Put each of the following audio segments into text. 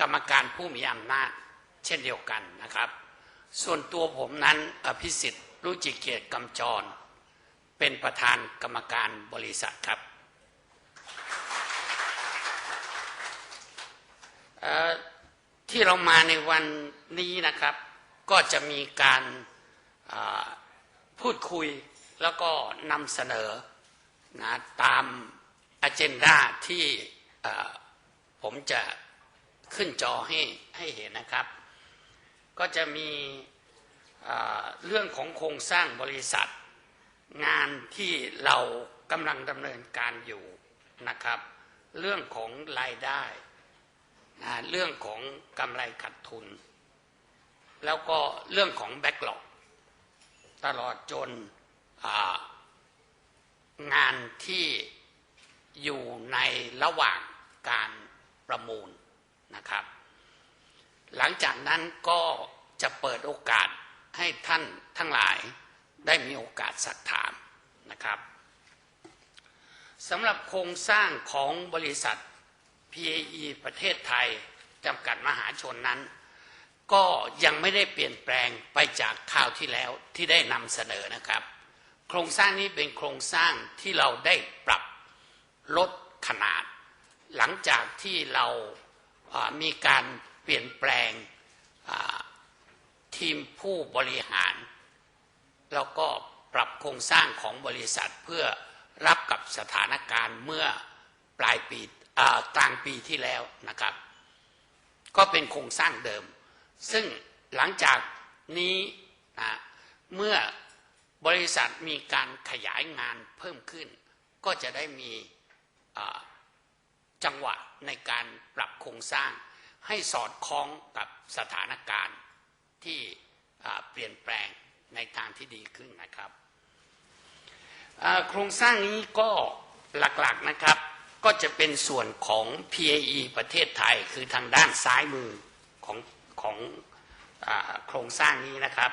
กรรมการผู้มีอำนาจเช่นเดียวกันนะครับ ส่วนตัวผมนั้นอภิสิทธิ์รุจิเกียรติกำจร เป็นประธานกรรมการบริษัทครับที่เรามาในวันนี้นะครับ ก็จะมีการพูดคุยแล้วก็นำเสนอนะตามอ g e n d a ที่เอ่ผมจะ ขึ้นจอให้ให้เห็นนะครับ ก็จะมีเรื่องของโครงสร้างบริษัท งานที่เรากำลังดำเนินการอยู่นะครับ เรื่องของรายได้นะเรื่องของกำไรขาดทุน แล้วก็เรื่องของแบ็กหลอกตลอดจนงานที่อยู่ในระหว่างการประมูล นะครับ หลังจากนั้นก็จะเปิดโอกาสให้ท่านทั้งหลายได้มีโอกาสสักถามนะครับสำหรับโครงสร้างของบริษัท PAE ประเทศไทยจำกัดมหาชนนั้น ก็ยังไม่ได้เปลี่ยนแปลงไปจากข่าวที่แล้วที่ได้นำเสนอนะครับ โครงสร้างนี้เป็นโครงสร้างที่เราได้ปรับลดขนาด หลังจากที่เราอ่า มีการเปลี่ยนแปลงทีมผู้บริหาร แล้วก็ปรับโครงสร้างของบริษัทเพื่อรับกับสถานการณ์เมื่อปลายปีอ่ากลางปีที่แล้วนะครับ ก็เป็นโครงสร้างเดิม ซึ่งหลังจากนี้นะเมื่อบริษัทมีการขยายงานเพิ่มขึ้น ก็จะได้มี จังหวะในการปรับโครงสร้าง ให้สอดคล้องกับสถานการณ์ที่เปลี่ยนแปลงในทางที่ดีขึ้นนะครับโครงสร้างนี้ก็หลักๆนะครับก็จะเป็นส่วนของ PAE ประเทศไทยคือทางด้านซ้ายมือของของอโครงสร้างนี้นะครับ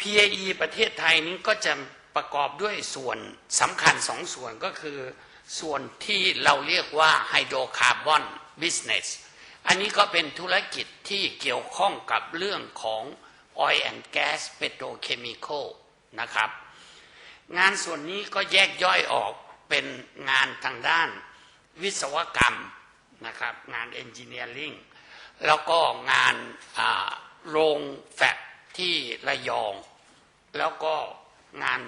PAE ประเทศไทยนี้ก็จะประกอบด้วยส่วนสำคัญสองส่วนก็คือ ส่วนที่เราเรียกว่าไฮโดรคาร์บอนบิสเนสอันนี้ก็เป็นธุรกิจที่เกี่ยวข้องกับเรื่องของ Oil and Gas Petrochemical นะครับ งานส่วนนี้ก็แยกย่อยออกเป็นงานทางด้านวิศวกรรมนะครับ งาน Engineering แล้วก็งานโรงแฟบที่ระยอง แล้วก็งาน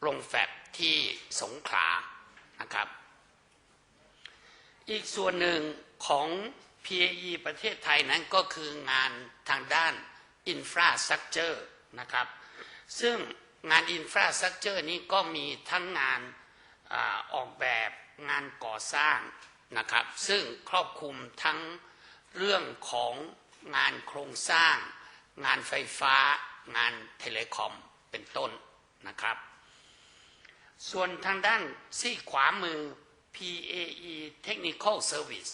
โรงแฟบที่สงขลานะครับ อีกส่วนหนึ่งของ PAE ประเทศไทยนั้นก็คืองานทางด้าน Infrastructure นะครับ ซึ่งงาน Infrastructure นี้ก็มีทั้งงานอออกแบบงานก่อสร้างนะครับ ซึ่งครอบคลุมทั้งเรื่องของงานโครงสร้าง งานไฟฟ้า งานเทเลคอมเป็นต้นนะครับ ส่วนทางด้านซีขวามือ PAE Technical Service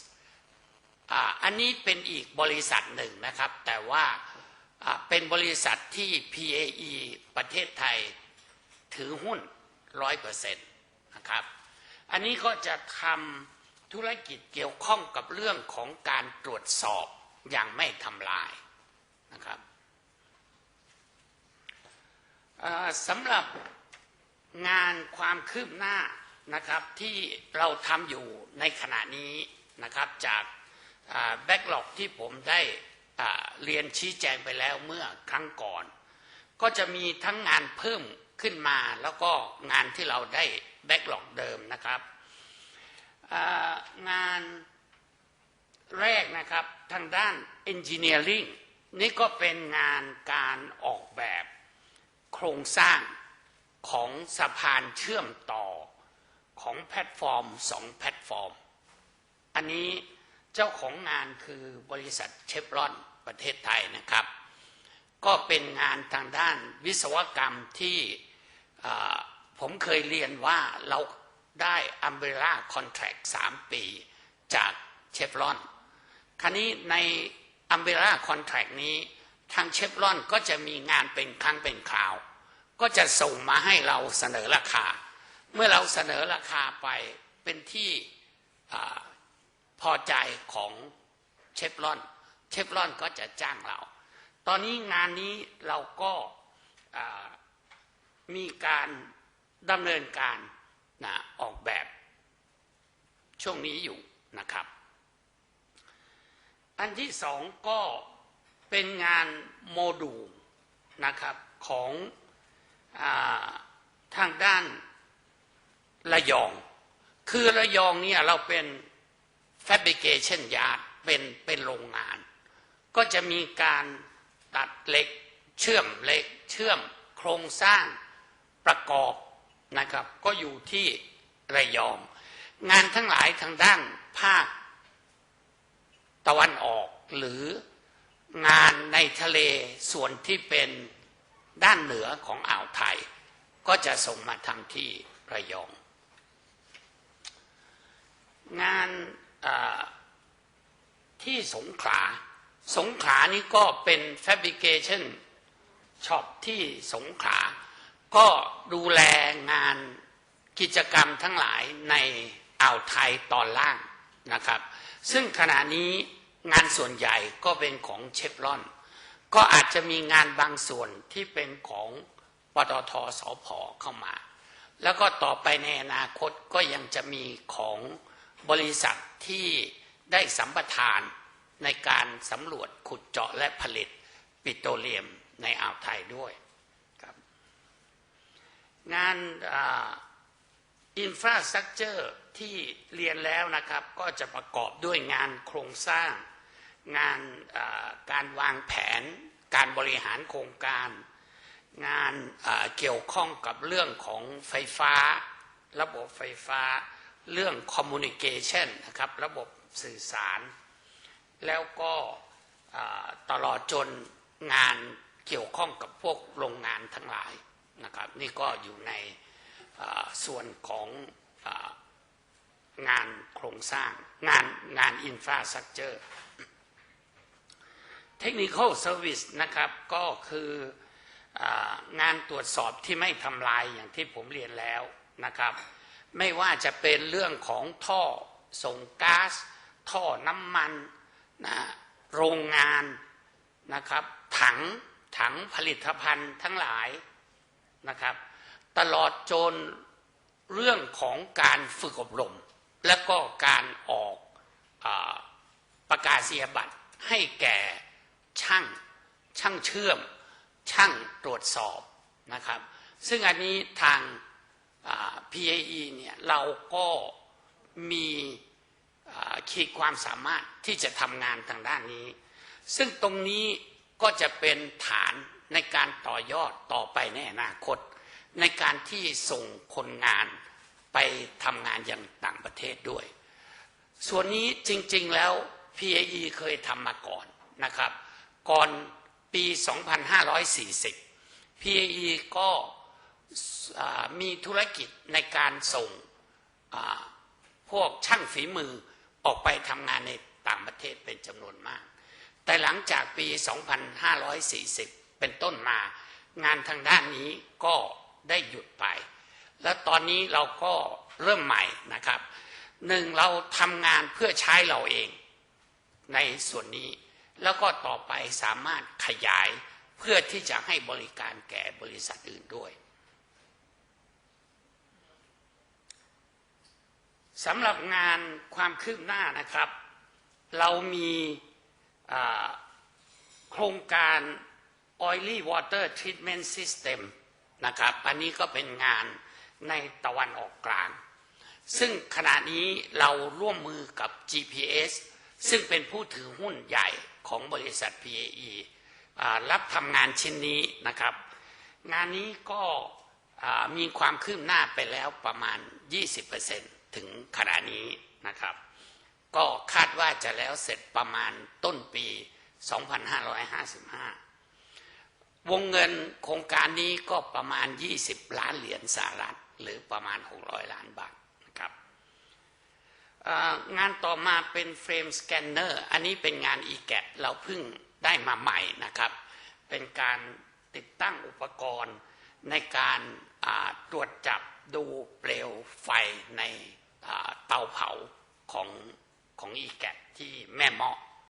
อันนี้เป็นอีกบริษัทหนึ่งนะครับ แต่ว่าเป็นบริษัทที่ PAE ประเทศไทยถือหุ้นร้อยเปอร์เซ็นต์นะครับ อันนี้ก็จะทำธุรกิจเกี่ยวข้องกับเรื่องของการตรวจสอบอย่างไม่ทำลายนะครับสำหรับงานความคืบหน้า นะครับที่เราทำอยู่ในขณะนี้นะครับจากแบ็กหลอกที่ผมได้เรียนชี้แจงไปแล้วเมื่อครั้งก่อน ก็จะมีทั้งงานเพิ่มขึ้นมาแล้วก็งานที่เราได้แบ็กหลอกเดิมนะครับงานแรกนะครับทางด้าน Engineering นี่ก็เป็นงานการออกแบบโครงสร้างของสะพานเชื่อมต่อ ของแพลตฟอร์มสองแพลตฟอร์ม อันนี้เจ้าของงานคือบริษัทเชฟรอนประเทศไทยนะครับ ก็เป็นงานทางด้านวิศวกรรมที่ผมเคยเรียนว่าเราได้อัมเบร่าคอนแทรคสามปีจากเชฟรอนคราวนี้ในอัมเบร่าคอนแทรคนี้ทางเชฟรอนก็จะมีงานเป็นครั้งเป็นคราว ก็จะส่งมาให้เราเสนอราคา เมื่อเราเสนอราคาไปเป็นที่อพอใจของเชฟรอน เชฟรอนก็จะจ้างเรา ตอนนี้งานนี้เราก็มีการดำเนินการนะออกแบบช่วงนี้อยู่นะครับ อันที่สองก็เป็นงานโมดูลนะครับของอทางด้าน ระยอง คือระยองเนี่ยเราเป็น fabrication yard เป็นเป็นโรงงาน ก็จะมีการตัดเหล็ก เชื่อมเหล็ก เชื่อมโครงสร้างประกอบนะครับ ก็อยู่ที่ระยอง งานทั้งหลายทางด้านภาคตะวันออกหรืองานในทะเลส่วนที่เป็นด้านเหนือของอ่าวไทย ก็จะส่งมาทำที่ระยองงานอ่า ที่สงขลา สงขลานี่ก็เป็น fabrication shop ที่สงขลา ก็ดูแลงานกิจกรรมทั้งหลายในอ่าวไทยตอนล่างนะครับ ซึ่งขณะนี้งานส่วนใหญ่ก็เป็นของเชฟรอน ก็อาจจะมีงานบางส่วนที่เป็นของปตทสพเข้ามา แล้วก็ต่อไปในอนาคตก็ยังจะมีของบริษัทที่ได้สัมปทาน ในการสำรวจขุดเจาะและผลิตปิโตรเลียมในอ่าวไทยด้วยครับงานอินฟราสตรักเจอร์ที่เรียนแล้วนะครับ ก็จะประกอบด้วยงานโครงสร้าง งานาการวางแผน การบริหารโครงการ งานอ่าเกี่ยวข้องกับเรื่องของไฟฟ้า ระบบไฟฟ้า เรื่องคอมมูนิเคชันนะครับ ระบบสื่อสาร แล้วก็ตลอดจนงานเกี่ยวข้องกับพวกโรงงานทั้งหลายนะครับ นี่ก็อยู่ในส่วนขององานโครงสร้าง งานงานอินฟราสตรักเจอร์เทคนิค l เซอร์วิสนะครับก็คืองานตรวจสอบที่ไม่ทำลายอย่างที่ผมเรียนแล้วนะครับ ไม่ว่าจะเป็นเรื่องของท่อส่งก๊าซท่อน้ำมัน นะโรงงานนะครับ ถังถังผลิตภัณฑ์ทั้งหลายนะครับ ตลอดจนเรื่องของการฝึกอบรม และก็การออกอประกาศนียบัตรให้แก่ช่างช่างเชื่อม ช่างตรวจสอบนะครับ ซึ่งอันนี้ทาง PAE เนี่ยเราก็มี ขีดความสามารถที่จะทำงานทางด้านนี้ ซึ่งตรงนี้ก็จะเป็นฐานในการต่อยอดต่อไปในอนาคต ในการที่ส่งคนงานไปทำงานอย่างต่างประเทศด้วย ส่วนนี้จริงๆแล้ว PAE เคยทำมาก่อนนะครับ ก่อนปี 2540 PAE ก็อ่ามีธุรกิจในการส่งพวกช่างฝีมือ ออกไปทำงานในต่างประเทศเป็นจำนวนมาก แต่หลังจากปี 2540 เป็นต้นมา งานทางด้านนี้ก็ได้หยุดไป แล้วตอนนี้เราก็เริ่มใหม่นะครับหนึ่งเราทำงานเพื่อใช้เราเองในส่วนนี้ แล้วก็ต่อไปสามารถขยายเพื่อที่จะให้บริการแก่บริษัทอื่นด้วย สำหรับงานความคืบหน้านะครับ เรามีโครงการ Oily Water Treatment System นะครับ อันนี้ก็เป็นงานในตะวันออกกลาง ซึ่งขณะนี้เราร่วมมือกับ GPS ซึ่งเป็นผู้ถือหุ้นใหญ่ของบริษัท PAE อ่ารับทำงานชิ้นนี้นะครับ งานนี้ก็มีความคืบหน้าไปแล้วประมาณ 20% ถึงขณะนี้นะครับ ก็คาดว่าจะแล้วเสร็จประมาณต้นปี 2555 วงเงินโครงการนี้ก็ประมาณ 20 ล้านเหรียญสหรัฐ หรือประมาณ 600 ล้านบาทนะครับงานต่อมาเป็นเฟรมสแกนเนอร์อันนี้เป็นงาน e g a t เราเพิ่งได้มาใหม่นะครับ เป็นการติดตั้งอุปกรณ์ในการตรวจจับดูเปลวไฟใน เตาเผาของของอีแกะที่แม่เมาะ